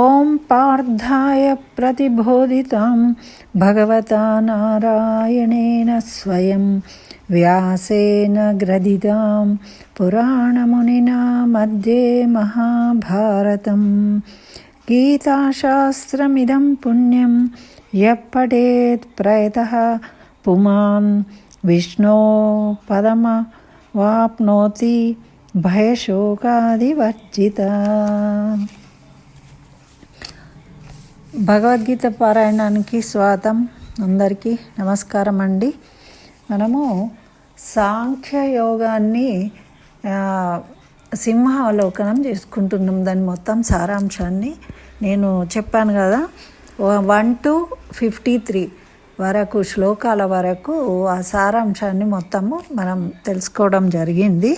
ॐ पार्थाय प्रतिबोधितां भगवता नारायणेन स्वयं व्यासेन ग्रथितां पुराणमुनिना मध्ये महाभारतं गीताशास्त्रमिदं पुण्यं यः पठेत् प्रयतः पुमान् विष्णो पदमवाप्नोति भयशोकादिवर्जिता భగవద్గీత పారాయణానికి స్వాగతం. అందరికీ నమస్కారం అండి. మనము సాంఖ్య యోగాన్ని సింహావలోకనం చేసుకుంటున్నాం. దాని మొత్తం సారాంశాన్ని నేను చెప్పాను కదా. వన్ టు ఫిఫ్టీ త్రీ వరకు శ్లోకాల వరకు ఆ సారాంశాన్ని మొత్తము మనం తెలుసుకోవడం జరిగింది.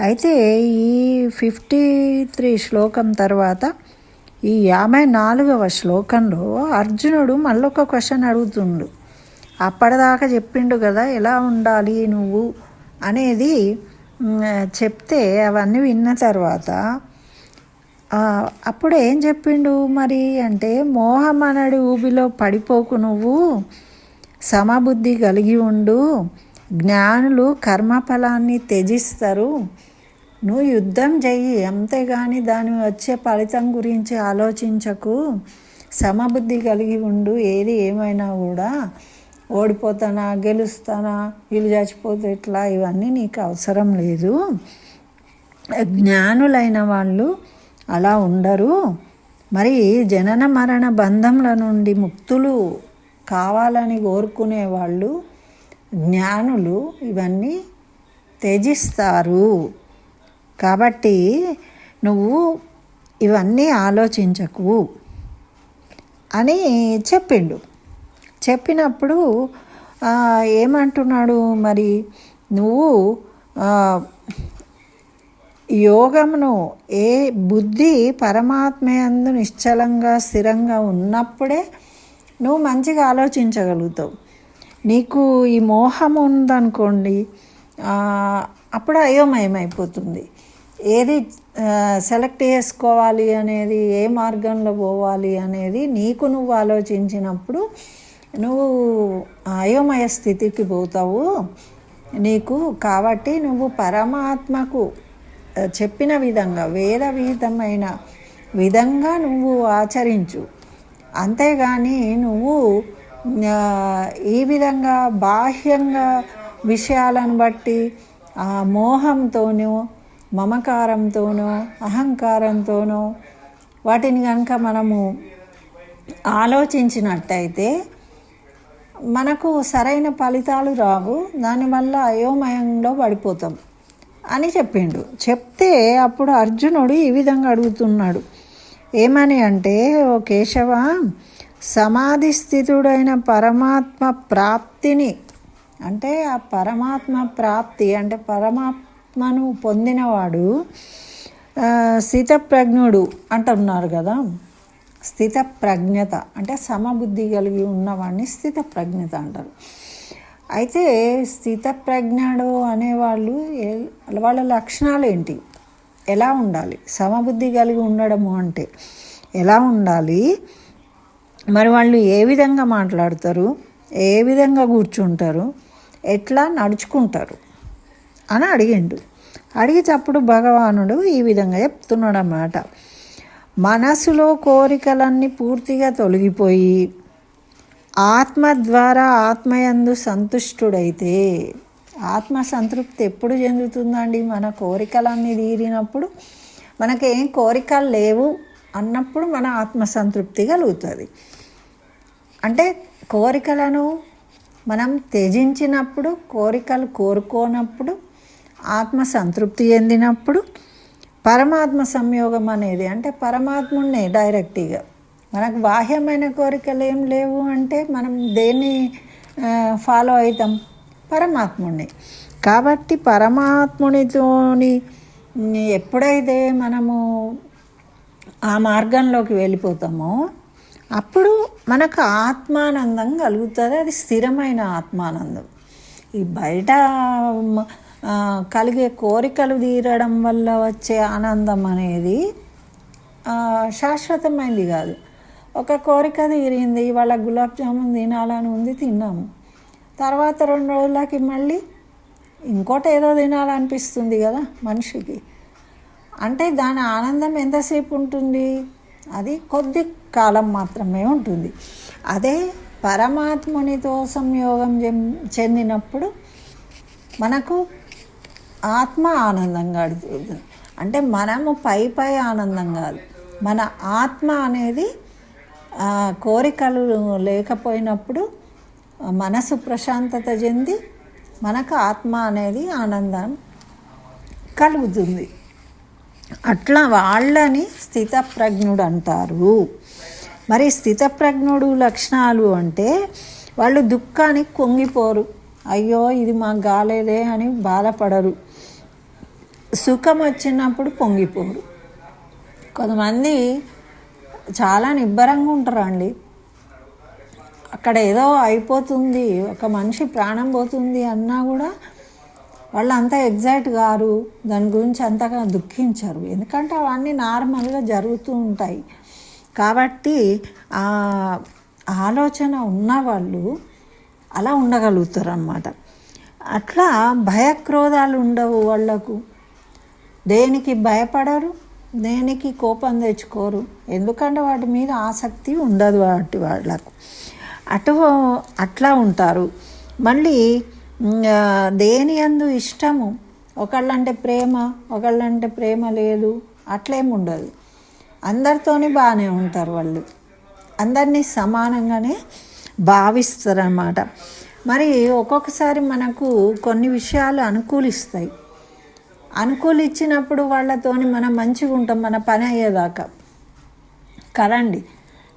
అయితే ఈ ఫిఫ్టీ త్రీ శ్లోకం తర్వాత ఈ యాభై నాలుగవ శ్లోకంలో అర్జునుడు మళ్ళొక క్వశ్చన్ అడుగుతుండు. అప్పటిదాకా చెప్పిండు కదా ఎలా ఉండాలి నువ్వు అనేది చెప్తే అవన్నీ విన్న తర్వాత అప్పుడు ఏం చెప్పిండు మరి అంటే మోహమనడి ఊబిలో పడిపోకు నువ్వు సమబుద్ధి కలిగి ఉండు జ్ఞానులు కర్మఫలాన్ని త్యజిస్తారు నువ్వు యుద్ధం చెయ్యి. అంతేగాని దాని వచ్చే ఫలితం గురించి ఆలోచించకు. సమబుద్ధి కలిగి ఉండు. ఏది ఏమైనా కూడా ఓడిపోతానా గెలుస్తానా వీళ్ళు చచ్చిపోతే ఎట్లా? ఇవన్నీ నీకు అవసరం లేదు. జ్ఞానులైన వాళ్ళు అలా ఉండరు. మరి జనన మరణ బంధంల నుండి ముక్తులు కావాలని కోరుకునే వాళ్ళు జ్ఞానులు ఇవన్నీ త్యజిస్తారు. కాబట్టి నువ్వు ఇవన్నీ ఆలోచించకు అని చెప్పిండు. చెప్పినప్పుడు ఏమంటున్నాడు మరి? నువ్వు యోగమును ఏ బుద్ధి పరమాత్మయందు నిశ్చలంగా స్థిరంగా ఉన్నప్పుడే నువ్వు మంచిగా ఆలోచించగలుగుతావు. నీకు ఈ మోహం ఉందనుకోండి అప్పుడు అయోమయం అయిపోతుంది ఏది సెలెక్ట్ చేసుకోవాలి అనేది ఏ మార్గంలో పోవాలి అనేది నీకు నువ్వు ఆలోచించినప్పుడు నువ్వు అయోమయ స్థితికి పోతావు. నీకు కాబట్టి నువ్వు పరమాత్మకు చెప్పిన విధంగా వేద విధమైన విధంగా నువ్వు ఆచరించు. అంతేగాని నువ్వు ఈ విధంగా బాహ్యంగా విషయాలను బట్టి ఆ మమకారంతోనో అహంకారంతోనో వాటిని కనుక మనము ఆలోచించినట్టయితే మనకు సరైన ఫలితాలు రావు దానివల్ల అయోమయంలో పడిపోతాం అని చెప్పిండు. చెప్తే అప్పుడు అర్జునుడు ఈ విధంగా అడుగుతున్నాడు. ఏమని అంటే ఓ కేశవ సమాధి స్థితుడైన పరమాత్మ ప్రాప్తిని అంటే ఆ పరమాత్మ ప్రాప్తి అంటే ఆత్మను పొందినవాడు స్థితప్రజ్ఞుడు అంటున్నారు కదా. స్థిత ప్రజ్ఞత అంటే సమబుద్ధి కలిగి ఉన్నవాడిని స్థిత ప్రజ్ఞత అంటారు. అయితే స్థితప్రజ్ఞుడు అనేవాళ్ళు వాళ్ళ లక్షణాలు ఏంటి? ఎలా ఉండాలి? సమబుద్ధి కలిగి ఉండడము అంటే ఎలా ఉండాలి? మరి వాళ్ళు ఏ విధంగా మాట్లాడతారు? ఏ విధంగా కూర్చుంటారు? ఎట్లా నడుచుకుంటారు? అని అడిగిండు. అడిగేటప్పుడు భగవానుడు ఈ విధంగా చెప్తున్నాడు అన్నమాట మనసులో కోరికలన్నీ పూర్తిగా తొలగిపోయి ఆత్మ ద్వారా ఆత్మయందు సంతుష్టుడైతే ఆత్మ సంతృప్తి ఎప్పుడు చెందుతుందండి? మన కోరికలన్నీ తీరినప్పుడు మనకేం కోరికలు లేవు అన్నప్పుడు మన ఆత్మ సంతృప్తి కలుగుతుంది. అంటే కోరికలను మనం త్యజించినప్పుడు కోరికలు కోరుకోనప్పుడు ఆత్మ సంతృప్తి చెందినప్పుడు పరమాత్మ సంయోగం అనేది అంటే పరమాత్ముడినే డైరెక్ట్గా. మనకు బాహ్యమైన కోరికలు ఏం లేవు అంటే మనం దేన్ని ఫాలో అవుతాం పరమాత్ముడిని కాబట్టి పరమాత్మునితోని ఎప్పుడైతే మనము ఆ మార్గంలోకి వెళ్ళిపోతామో అప్పుడు మనకు ఆత్మానందం కలుగుతుంది. అది స్థిరమైన ఆత్మానందం. ఈ బయట కలిగే కోరికలు తీరడం వల్ల వచ్చే ఆనందం అనేది శాశ్వతమైంది కాదు. ఒక కోరిక తీరింది ఇవాళ గులాబ్ జామున్ తినాలని ఉంది తిన్నాము. తర్వాత రెండు రోజులకి మళ్ళీ ఇంకోటి ఏదో తినాలనిపిస్తుంది కదా మనిషికి. అంటే దాని ఆనందం ఎంతసేపు ఉంటుంది? అది కొద్ది కాలం మాత్రమే ఉంటుంది. అదే పరమాత్మునితో సంయోగం చెందినప్పుడు మనకు ఆత్మ ఆనందంగా అడుగుతుంది అంటే మనము పై పై ఆనందం కాదు. మన ఆత్మ అనేది కోరికలు లేకపోయినప్పుడు మనసు ప్రశాంతత చెంది మనకు ఆత్మ అనేది ఆనందం కలుగుతుంది. అట్లా వాళ్ళని స్థితప్రజ్ఞుడు అంటారు. మరి స్థితప్రజ్ఞుడు లక్షణాలు అంటే వాళ్ళు దుఃఖానికి కొంగిపోరు. అయ్యో ఇది మాకు కాలేదే అని బాధపడరు. సుఖం వచ్చినప్పుడు పొంగిపోరు. కొంతమంది చాలా నిబ్బరంగా ఉంటారండి. అక్కడ ఏదో అయిపోతుంది ఒక మనిషి ప్రాణం పోతుంది అన్నా కూడా వాళ్ళు అంతా ఎగ్జైట్ కారు దాని గురించి అంతగా దుఃఖించరు. ఎందుకంటే అవన్నీ నార్మల్గా జరుగుతూ ఉంటాయి. కాబట్టి ఆ ఆలోచన ఉన్నవాళ్ళు అలా ఉండగలుగుతారు అన్నమాట అట్లా భయక్రోధాలు ఉండవు వాళ్ళకు. దేనికి భయపడరు దేనికి కోపం తెచ్చుకోరు. ఎందుకంటే వాటి మీద ఆసక్తి ఉండదు వాటి వాళ్ళకు. అటు అట్లా ఉంటారు. మళ్ళీ దేని అందు ఇష్టము? ఒకళ్ళంటే ప్రేమ ఒకళ్ళంటే ప్రేమ లేదు అట్లేం ఉండదు. అందరితోని బాగానే ఉంటారు వాళ్ళు. అందరినీ సమానంగానే భావిస్తారు అన్నమాట మరి ఒక్కొక్కసారి మనకు కొన్ని విషయాలు అనుకూలిస్తాయి. అనుకూలిచ్చినప్పుడు వాళ్ళతోని మనం మంచిగా ఉంటాం మన పని అయ్యేదాకా. కరండి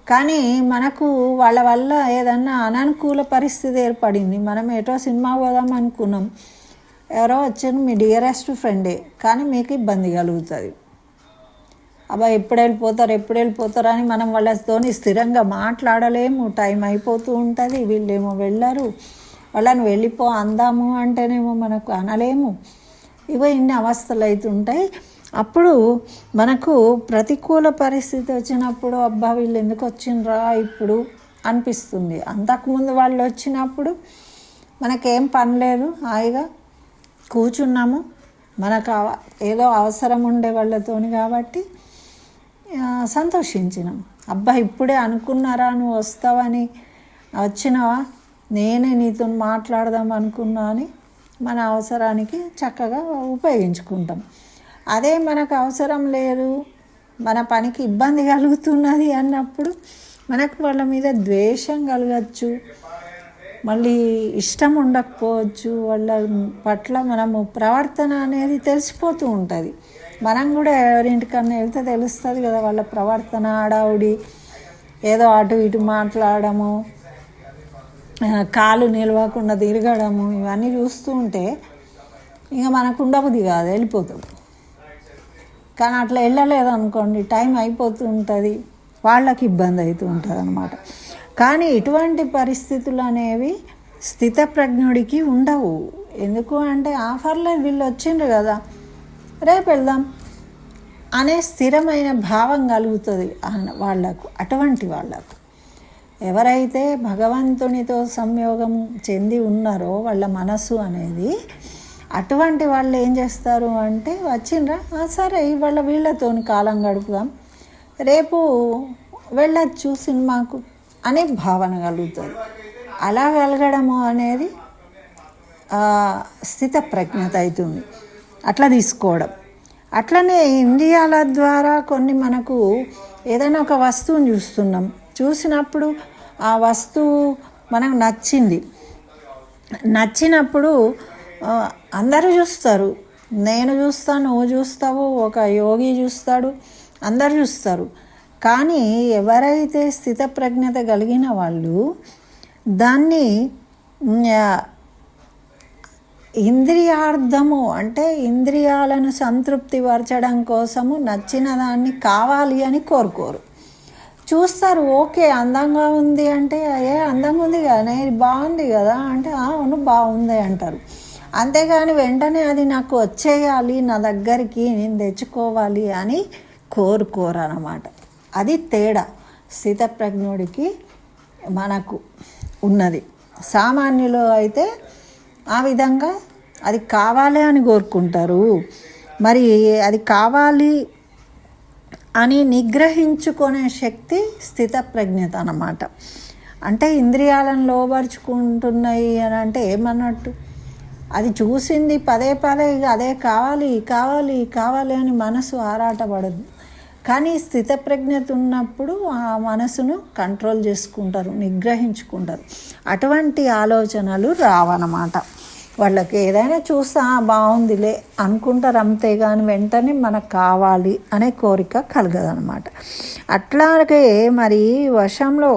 కానీ మనకు వాళ్ళ వల్ల ఏదన్నా అననుకూల పరిస్థితి ఏర్పడింది. మనం ఎటో సినిమా పోదాం అనుకున్నాం. ఎవరో వచ్చారు మీ డియరెస్ట్ ఫ్రెండే కానీ మీకు ఇబ్బంది కలుగుతుంది. అబ్బా ఎప్పుడు వెళ్ళిపోతారు ఎప్పుడు వెళ్ళిపోతారు అని మనం వాళ్ళతోని స్థిరంగా మాట్లాడలేము. టైం అయిపోతూ ఉంటుంది వీళ్ళేమో వెళ్ళరు. వాళ్ళని వెళ్ళిపో అందాము అంటేనేమో మనకు అనలేము. ఇవో ఇన్ని అవస్థలు అవుతుంటాయి అప్పుడు మనకు ప్రతికూల పరిస్థితి వచ్చినప్పుడు అబ్బా వీళ్ళు ఎందుకు వచ్చిండ్రా ఇప్పుడు అనిపిస్తుంది. అంతకుముందు వాళ్ళు వచ్చినప్పుడు మనకేం పని లేదు హాయిగా కూర్చున్నాము. మనకు అవ- ఏదో అవసరం ఉండే వాళ్ళతోని కాబట్టి సంతోషించినాం. అబ్బా ఇప్పుడే అనుకున్నారా నువ్వు వస్తావని వచ్చినావా? నేనే నీతో మాట్లాడదాం అనుకున్నా అని మన అవసరానికి చక్కగా ఉపయోగించుకుంటాం. అదే మనకు అవసరం లేదు మన పనికి ఇబ్బంది కలుగుతున్నది అన్నప్పుడు మనకు వాళ్ళ మీద ద్వేషం కలగచ్చు మళ్ళీ ఇష్టం ఉండకపోవచ్చు వాళ్ళ పట్ల మనము ప్రవర్తన అనేది తెలిసిపోతూ ఉంటుంది. మనం కూడా ఎవరింటికన్నా వెళ్తే తెలుస్తుంది కదా వాళ్ళ ప్రవర్తన ఆడావుడి ఏదో అటు ఇటు మాట్లాడము కాలు నిలవకుండా తిరగడము ఇవన్నీ చూస్తూ ఉంటే ఇంకా మనకు ఉండబుద్ధి కాదు వెళ్ళిపోతాం. కానీ అట్లా వెళ్ళలేదు అనుకోండి టైం అయిపోతూ ఉంటుంది వాళ్ళకి ఇబ్బంది అవుతూ ఉంటుంది అనమాట కానీ ఇటువంటి పరిస్థితులు అనేవి స్థితప్రజ్ఞుడికి ఉండవు. ఎందుకు అంటే ఆఫర్లో వీళ్ళు వచ్చిండ్రు కదా రేపు వెళ్దాం అనే స్థిరమైన భావం కలుగుతుంది వాళ్ళకు అటువంటి వాళ్ళకు. ఎవరైతే భగవంతునితో సంయోగం చెంది ఉన్నారో వాళ్ళ మనసు అనేది అటువంటి వాళ్ళు ఏం చేస్తారు అంటే వచ్చిండ్రా సరే ఇవాళ వీళ్ళతోని కాలం గడుపుదాం రేపు వెళ్ళొచ్చు సినిమాకు అనే భావన కలుగుతుంది. అలా కలగడము అనేది స్థిత ప్రజ్ఞత అవుతుంది. అట్లా తీసుకోవడం. అట్లనే ఇండియాల ద్వారా కొన్ని మనకు ఏదైనా ఒక వస్తువుని చూస్తున్నాం. చూసినప్పుడు ఆ వస్తువు మనకు నచ్చింది. నచ్చినప్పుడు అందరూ చూస్తారు. నేను చూస్తాను నువ్వు చూస్తావు ఒక యోగి చూస్తాడు అందరు చూస్తారు. కానీ ఎవరైతే స్థితప్రజ్ఞత కలిగిన వాళ్ళు దాన్ని ఇంద్రియార్థము అంటే ఇంద్రియాలను సంతృప్తి పరచడం కోసము నచ్చిన దాన్ని కావాలి అని కోరుకోరు. చూస్తారు ఓకే అందంగా ఉంది అంటే ఏ అందంగా ఉంది కదా ఇది బాగుంది కదా అంటే అవును బాగుంది అంటారు. అంతేగాని వెంటనే అది నాకు వచ్చేయాలి నా దగ్గరికి నేను తెచ్చుకోవాలి అని కోరుకోరు అది తేడా. స్థితప్రజ్ఞుడికి మనకు ఉన్నది. సామాన్యులు అయితే ఆ విధంగా అది కావాలి అని కోరుకుంటారు. మరి అది కావాలి అని నిగ్రహించుకునే శక్తి స్థితప్రజ్ఞత అన్నమాట. అంటే ఇంద్రియాలను లోపరుచుకుంటున్నాయి అని అంటే ఏమన్నట్టు? అది చూసింది పదే పదే ఇక అదే కావాలి కావాలి కావాలి అని మనసు ఆరాటపడదు. కానీ స్థితప్రజ్ఞత ఉన్నప్పుడు ఆ మనసును కంట్రోల్ చేసుకుంటారు నిగ్రహించుకుంటారు. అటువంటి ఆలోచనలు రావన్నమాట. వాళ్ళకి ఏదైనా చూస్తా బాగుందిలే అనుకుంటారు కానీ వెంటనే మనకు కావాలి అనే కోరిక కలగదనమాట అట్లాగే మరి వశంలో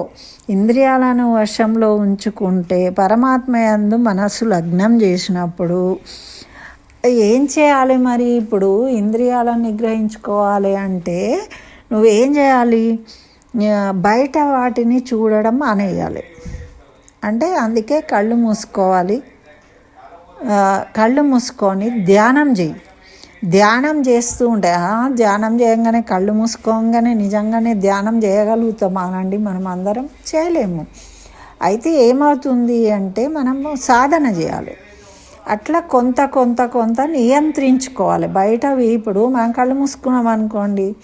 ఇంద్రియాలను వశంలో ఉంచుకుంటే పరమాత్మ యందు మనసు లగ్నం చేసినప్పుడు ఏం చేయాలి మరి? ఇప్పుడు ఇంద్రియాలను నిగ్రహించుకోవాలి అంటే నువ్వేం చేయాలి? బయట వాటిని చూడడం అనేయాలి అంటే అందుకే కళ్ళు మూసుకోవాలి. కళ్ళు మూసుకొని ధ్యానం చేయి ధ్యానం చేస్తూ ఉంటే ధ్యానం చేయగానే కళ్ళు మూసుకోగానే నిజంగానే ధ్యానం చేయగలుగుతామానండి మనం అందరం చేయలేము. అయితే ఏమవుతుంది అంటే మనము సాధన చేయాలి. అట్లా కొంత కొంత కొంత నియంత్రించుకోవాలి. బయటవి ఇప్పుడు మనం కళ్ళు మూసుకున్నాం అనుకోండి.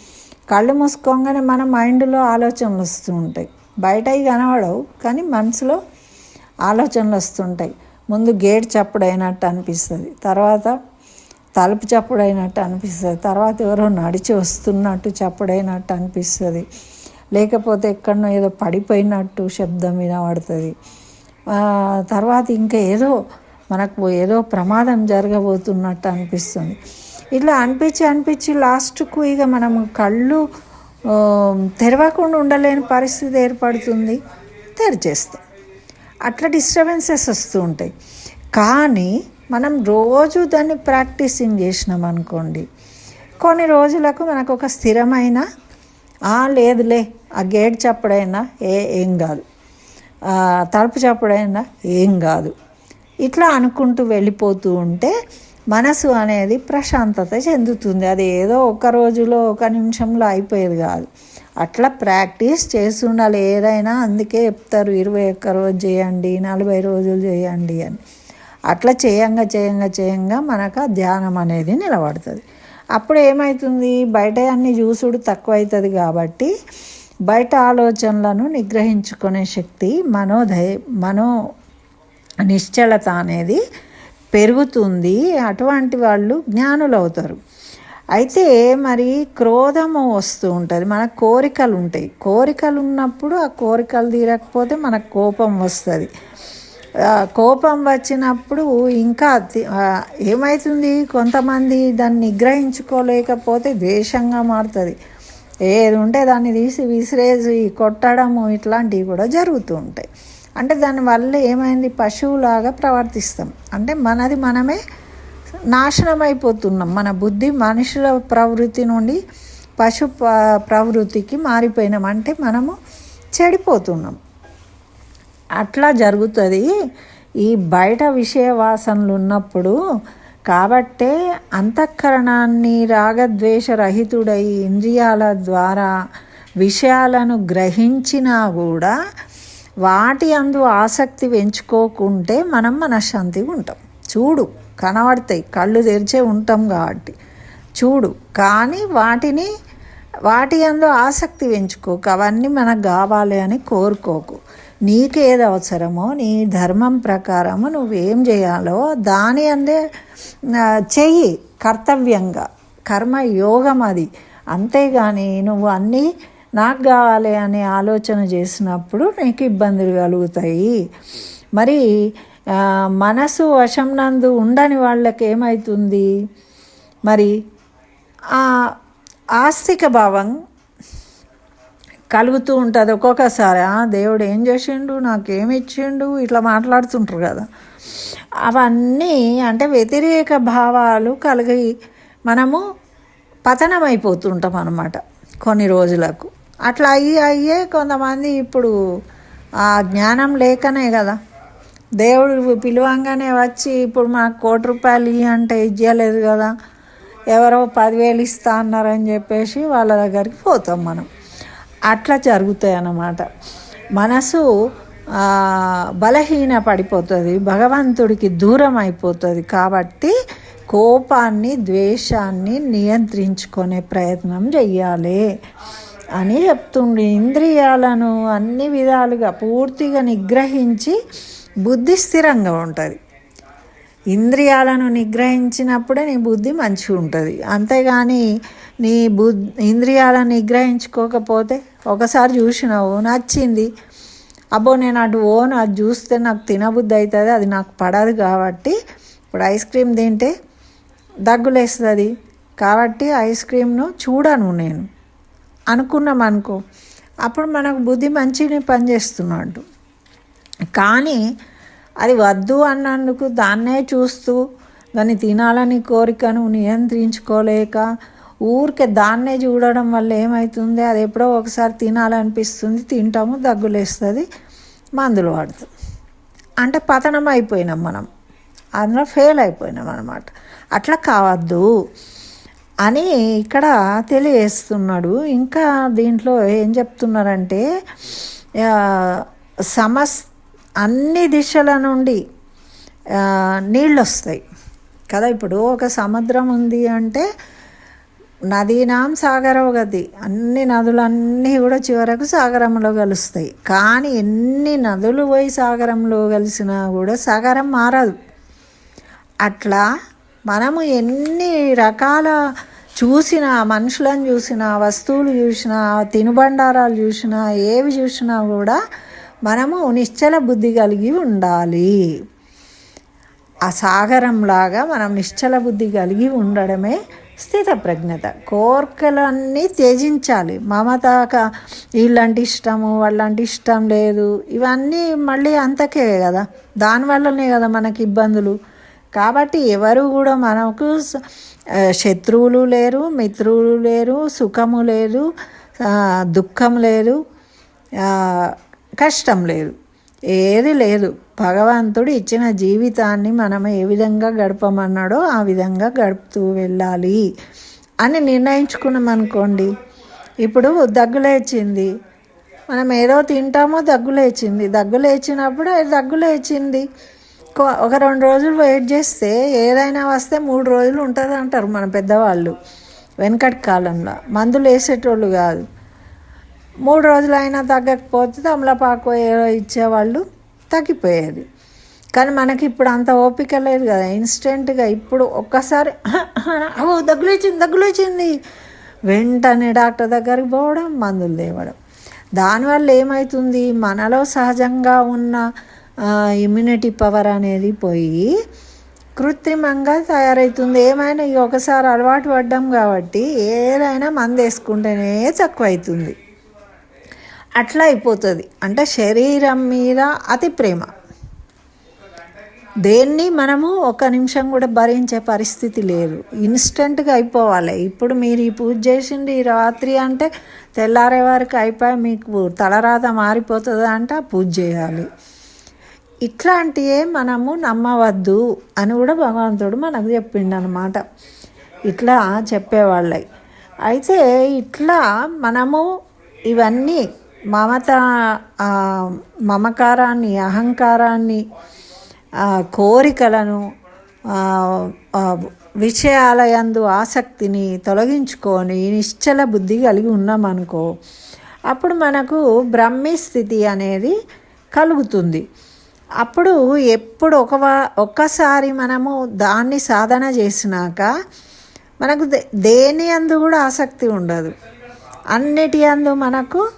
కళ్ళు మూసుకోగానే మన మైండ్లో ఆలోచనలు వస్తూ ఉంటాయి. బయటవి కనబడవు కానీ మనసులో ఆలోచనలు వస్తుంటాయి ముందు గేట్ చప్పుడైనట్టు అనిపిస్తుంది. తర్వాత తలుపు చప్పుడైనట్టు అనిపిస్తుంది. తర్వాత ఎవరో నడిచి వస్తున్నట్టు చప్పుడైనట్టు అనిపిస్తుంది. లేకపోతే ఎక్కడనో ఏదో పడిపోయినట్టు శబ్దం వినబడుతుంది. తర్వాత ఇంకా ఏదో మనకు ఏదో ప్రమాదం జరగబోతున్నట్టు అనిపిస్తుంది. ఇట్లా అనిపించి అనిపించి లాస్ట్కు ఇక మనము కళ్ళు తెరవకుండా ఉండలేని పరిస్థితి ఏర్పడుతుంది. తెరిచేస్తాం. అట్లా డిస్టర్బెన్సెస్ వస్తూ ఉంటాయి. కానీ మనం రోజు దాన్ని ప్రాక్టీసింగ్ చేసినాం అనుకోండి. కొన్ని రోజులకు మనకు ఒక స్థిరమైన లేదులే ఆ గేట్ చప్పుడైనా ఏ ఏం కాదు. తలుపు చప్పుడైనా ఏం కాదు. ఇట్లా అనుకుంటూ వెళ్ళిపోతూ ఉంటే మనసు అనేది ప్రశాంతత చెందుతుంది. అది ఏదో ఒక రోజులో ఒక నిమిషంలో అయిపోయేది కాదు. అట్లా ప్రాక్టీస్ చేస్తుండాలి. ఏదైనా అందుకే చెప్తారు ఇరవై ఒక్క రోజు చేయండి నలభై రోజులు చేయండి అని. అట్లా చేయంగా చేయంగా చేయంగా మనకు ఆ ధ్యానం అనేది నిలబడుతుంది. అప్పుడు ఏమవుతుంది బయట అన్ని చూసుడు తక్కువ అవుతుంది కాబట్టి బయట ఆలోచనలను నిగ్రహించుకునే శక్తి మనోధై మనో నిశ్చలత అనేది పెరుగుతుంది. అటువంటి వాళ్ళు జ్ఞానులు అవుతారు అయితే మరి క్రోధము వస్తూ ఉంటుంది. మన కోరికలు ఉంటాయి. కోరికలు ఉన్నప్పుడు ఆ కోరికలు తీరకపోతే మనకు కోపం వస్తుంది. కోపం వచ్చినప్పుడు ఇంకా ఏమవుతుంది కొంతమంది దాన్ని నిగ్రహించుకోలేకపోతే ద్వేషంగా మారుతుంది. ఏది ఉంటే దాన్ని తీసి విసిరేసి కొట్టడము ఇట్లాంటివి కూడా జరుగుతూ ఉంటాయి. అంటే దానివల్ల ఏమైంది? పశువులాగా ప్రవర్తిస్తాం. అంటే మనది మనమే నాశనం అయిపోతున్నాం మన బుద్ధి మనుషుల ప్రవృత్తి నుండి పశు ప్రవృత్తికి మారిపోయినాం. అంటే మనము చెడిపోతున్నాం. అట్లా జరుగుతుంది. ఈ బయట విషయ వాసనలు ఉన్నప్పుడు కాబట్టే అంతఃకరణాన్ని రాగద్వేషరహితుడై ఇంద్రియాల ద్వారా విషయాలను గ్రహించినా కూడా వాటి అందు ఆసక్తి పెంచుకోకుంటే మనం మనశ్శాంతిగా ఉంటాం చూడు. కనబడతాయి. కళ్ళు తెరిచే ఉంటాం కాబట్టి. చూడు కానీ వాటిని వాటి అందులో ఆసక్తి పెంచుకోకు. అవన్నీ మనకు కావాలి అని కోరుకోకు. నీకేది అవసరమో నీ ధర్మం ప్రకారము నువ్వేం చేయాలో దాని అందే చెయ్యి కర్తవ్యంగా. కర్మ యోగం అది. అంతేగాని నువ్వు అన్నీ నాకు కావాలి అనే ఆలోచన చేసినప్పుడు నీకు ఇబ్బందులు కలుగుతాయి. మరి మనసు వశం నందు ఉండని వాళ్ళకి ఏమవుతుంది మరి ఆ ఆస్తిక భావం కలుగుతూ ఉంటుంది ఒక్కొక్కసారి. "ఆ, దేవుడు ఏం చేసిండు? నాకేమి ఇచ్చిండు ఇట్లా మాట్లాడుతుంటారు కదా. అవన్నీ అంటే వ్యతిరేక భావాలు కలిగి మనము పతనమైపోతుంటాం అన్నమాట కొన్ని రోజులకు. అట్లా అయ్యి అయ్యే కొంతమంది ఇప్పుడు ఆ జ్ఞానం లేకనే కదా. దేవుడు పిలవంగానే వచ్చి ఇప్పుడు మాకు కోటి రూపాయలు అంటే ఇవ్వలేదు కదా. ఎవరో పదివేలు ఇస్తా అన్నారని చెప్పేసి వాళ్ళ దగ్గరికి పోతాం మనం. అట్లా జరుగుతాయి అన్నమాట. మనసు బలహీన పడిపోతుంది భగవంతుడికి దూరం అయిపోతుంది కాబట్టి కోపాన్ని ద్వేషాన్ని నియంత్రించుకునే ప్రయత్నం చెయ్యాలి అని చెప్తుండే. ఇంద్రియాలను అన్ని విధాలుగా పూర్తిగా నిగ్రహించి బుద్ధి స్థిరంగా ఉంటుంది. ఇంద్రియాలను నిగ్రహించినప్పుడే నీ బుద్ధి మంచిగా ఉంటుంది. అంతేగాని నీ బుద్ధి ఇంద్రియాలను నిగ్రహించుకోకపోతే ఒకసారి చూసినావు నచ్చింది. అబ్బో నేను అటు ఓను అది చూస్తే నాకు తినబుద్ధి అవుతుంది అది నాకు పడదు కాబట్టి ఇప్పుడు ఐస్ క్రీమ్ తింటే దగ్గులేస్తుంది. కాబట్టి ఐస్ క్రీమ్ను చూడను నేను. అనుకున్నాం అనుకో అప్పుడు మనకు బుద్ధి మంచిగా పనిచేస్తున్నాడు కానీ అది వద్దు అన్నందుకు దాన్నే చూస్తూ దాన్ని తినాలని కోరికను నియంత్రించుకోలేక ఊరికే దాన్నే చూడడం వల్ల ఏమవుతుంది అది ఎప్పుడో ఒకసారి తినాలనిపిస్తుంది తింటాము దగ్గులేస్తుంది మందులు వాడుతాం. అంటే పతనం అయిపోయినాం మనం. అందులో ఫెయిల్ అయిపోయినాం అనమాట అట్లా కావద్దు అని ఇక్కడ తెలియజేస్తున్నాడు. ఇంకా దీంట్లో ఏం చెప్తున్నారంటే సమస్త సమస్ అన్ని దిశల నుండి నీళ్ళు వస్తాయి కదా ఇప్పుడు ఒక సముద్రం ఉంది అంటే నదీనాం సాగరం గది. అన్ని నదులన్నీ కూడా చివరకు సాగరంలో కలుస్తాయి. కానీ ఎన్ని నదులు పోయి సాగరంలో కలిసినా కూడా సాగరం మారదు. అట్లా మనము ఎన్ని రకాల చూసిన మనుషులను చూసిన వస్తువులు చూసినా తినుబండారాలు చూసినా ఏవి చూసినా కూడా మనము నిశ్చల బుద్ధి కలిగి ఉండాలి. ఆ సాగరంలాగా మనం నిశ్చల బుద్ధి కలిగి ఉండడమే స్థిత ప్రజ్ఞత కోరికలన్నీ త్యజించాలి. మమతాక వీళ్ళంటే ఇష్టము వాళ్ళంటే ఇష్టం లేదు. ఇవన్నీ మళ్ళీ అంతకే కదా. దానివల్లనే కదా మనకి ఇబ్బందులు. కాబట్టి ఎవరు కూడా మనకు శత్రువులు లేరు మిత్రులు లేరు సుఖము లేదు దుఃఖం లేదు. కష్టం లేదు. ఏది లేదు. భగవంతుడు ఇచ్చిన జీవితాన్ని మనం ఏ విధంగా గడపమన్నాడో ఆ విధంగా గడుపుతూ వెళ్ళాలి అని నిర్ణయించుకున్నాం అనుకోండి ఇప్పుడు దగ్గు లేచింది. మనం ఏదో తింటామో దగ్గు లేచింది. దగ్గు లేచినప్పుడు అది దగ్గు లేచింది. ఒక రెండు రోజులు వెయిట్ చేస్తే ఏదైనా వస్తే మూడు రోజులు ఉంటుంది అంటారు మన పెద్దవాళ్ళు. వెనకటి కాలంలో. మందులు వేసేటోళ్ళు కాదు. మూడు రోజులు అయినా తగ్గకపోతే తమలపాకు ఏదో ఇచ్చేవాళ్ళు తగ్గిపోయేది. కానీ మనకి ఇప్పుడు అంత ఓపిక లేదు కదా. ఇన్స్టెంట్గా ఇప్పుడు ఒక్కసారి ఓ దగ్గులేచింది దగ్గులేచింది. వెంటనే డాక్టర్ దగ్గరికి పోవడం మందులు తేవడం. దానివల్ల ఏమవుతుంది మనలో సహజంగా ఉన్న ఇమ్యూనిటీ పవర్ అనేది పోయి కృత్రిమంగా తయారవుతుంది ఏమైనా ఇక ఒకసారి అలవాటు పడ్డాం కాబట్టి ఏదైనా మందు వేసుకుంటేనే తక్కువ అవుతుంది అట్లా అయిపోతుంది. అంటే శరీరం మీద అతి ప్రేమ. దేన్ని మనము ఒక నిమిషం కూడా భరించే పరిస్థితి లేదు. ఇన్స్టెంట్గా అయిపోవాలి. ఇప్పుడు మీరు ఈ పూజ చేసింది ఈ రాత్రి అంటే తెల్లారే వరకు అయిపోయి మీకు తలరాత మారిపోతుంది అంటే పూజ చేయాలి. ఇట్లాంటివే మనము నమ్మవద్దు అని కూడా భగవంతుడు మనకు చెప్పిండు అనమాట ఇట్లా చెప్పేవాళ్ళై. అయితే ఇట్లా మనము ఇవన్నీ మమత మమకారాన్ని అహంకారాన్ని కోరికలను విషయాలయందు ఆసక్తిని తొలగించుకొని నిశ్చల బుద్ధి కలిగి ఉన్నామనుకో అప్పుడు మనకు బ్రహ్మీ స్థితి అనేది కలుగుతుంది. అప్పుడు ఎప్పుడు ఒక ఒక్కసారి మనము దాన్ని సాధన చేసినాక మనకు దే- దేని అందు కూడా ఆసక్తి ఉండదు. అన్నిటి అందు మనకు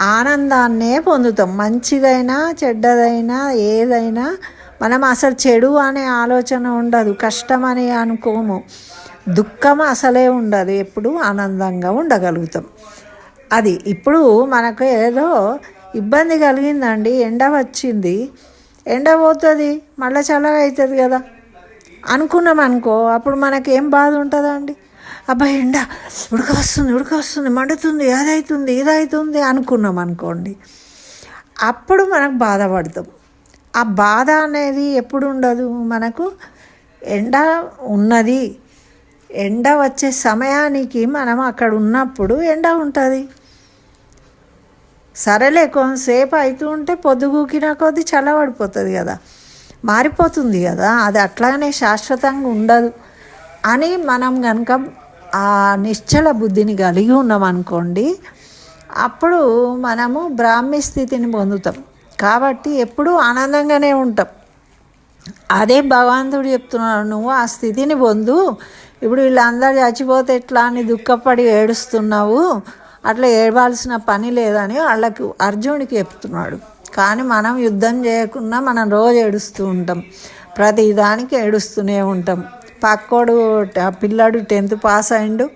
ఆనందాన్నే పొందుతాం. మంచిదైనా చెడ్డదైనా ఏదైనా. మనం అసలు చెడు అనే ఆలోచన ఉండదు. కష్టం అని అనుకోము. దుఃఖం అసలే ఉండదు. ఎప్పుడు ఆనందంగా ఉండగలుగుతాం. అది ఇప్పుడు మనకు ఏదో ఇబ్బంది కలిగిందండి. ఎండ వచ్చింది. ఎండ పోతుంది. మళ్ళీ చల్లగా అవుతుంది కదా. అనుకున్నాం అనుకో అప్పుడు మనకేం బాధ ఉంటుందండి? అబ్బా ఎండ ఉడక వస్తుంది ఉడక వస్తుంది మండుతుంది అదవుతుంది ఇదవుతుంది అనుకున్నాం అనుకోండి. అప్పుడు మనకు బాధపడతాం ఆ బాధ అనేది ఎప్పుడు ఉండదు? మనకు ఎండ ఉన్నది. ఎండ వచ్చే సమయానికి మనం అక్కడ ఉన్నప్పుడు ఎండ ఉంటుంది. సరేలే కొంతసేపు అవుతూ ఉంటే పొద్దుగూకిన కొద్ది చల్లబడిపోతుంది కదా. మారిపోతుంది కదా. అది అట్లానే శాశ్వతంగా ఉండదు అని మనం కనుక ఆ నిశ్చల బుద్ధిని కలిగి ఉన్నామనుకోండి అప్పుడు మనము బ్రాహ్మీ స్థితిని పొందుతాం. కాబట్టి ఎప్పుడూ ఆనందంగానే ఉంటాం. అదే భగవంతుడు చెప్తున్నాడు నువ్వు ఆ స్థితిని పొందు. ఇప్పుడు వీళ్ళందరూ చచ్చిపోతే ఎట్లా అని దుఃఖపడి ఏడుస్తున్నావు? అట్లా ఏడవాల్సిన పని లేదని వాళ్ళకి అర్జునుడికి చెప్తున్నాడు. కానీ మనం యుద్ధం చేయకుండా మనం రోజు ఏడుస్తూ ఉంటాం. ప్రతి దానికి ఏడుస్తూనే ఉంటాం. పక్కోడు పిల్లాడు టెన్త్ పాస్ అయిండు.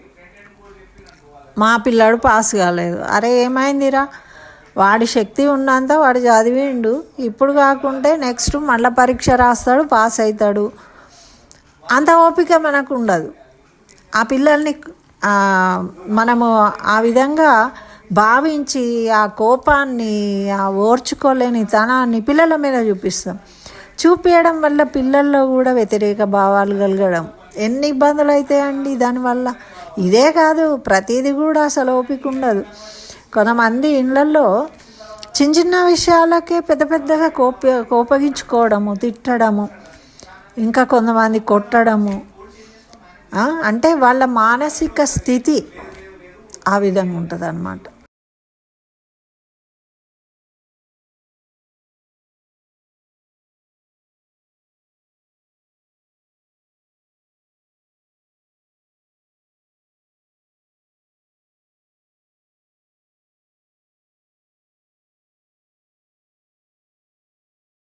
మా పిల్లాడు పాస్ కాలేదు. అరే ఏమైందిరా? వాడి శక్తి ఉన్నంత వాడు చదివిండు. ఇప్పుడు కాకుంటే నెక్స్ట్ మళ్ళీ పరీక్ష రాస్తాడు పాస్ అవుతాడు అంత ఓపిక మనకు ఉండదు ఆ పిల్లల్ని మనము ఆ విధంగా భావించి ఆ కోపాన్ని ఆ ఓర్చుకోలేని తనాన్ని పిల్లల మీద చూపిస్తాం. చూపించడం వల్ల పిల్లల్లో కూడా వ్యతిరేక భావాలు కలగడం. ఎన్ని ఇబ్బందులు అవుతాయండి దానివల్ల? ఇదే కాదు ప్రతిదీ కూడా అసలు ఓపిక ఉండదు. కొంతమంది ఇళ్ళల్లో చిన్న చిన్న విషయాలకే పెద్ద పెద్దగా కోప కోపగించుకోవడము తిట్టడము ఇంకా కొంతమంది కొట్టడము అంటే వాళ్ళ మానసిక స్థితి ఆ విధంగా ఉంటుంది అన్నమాట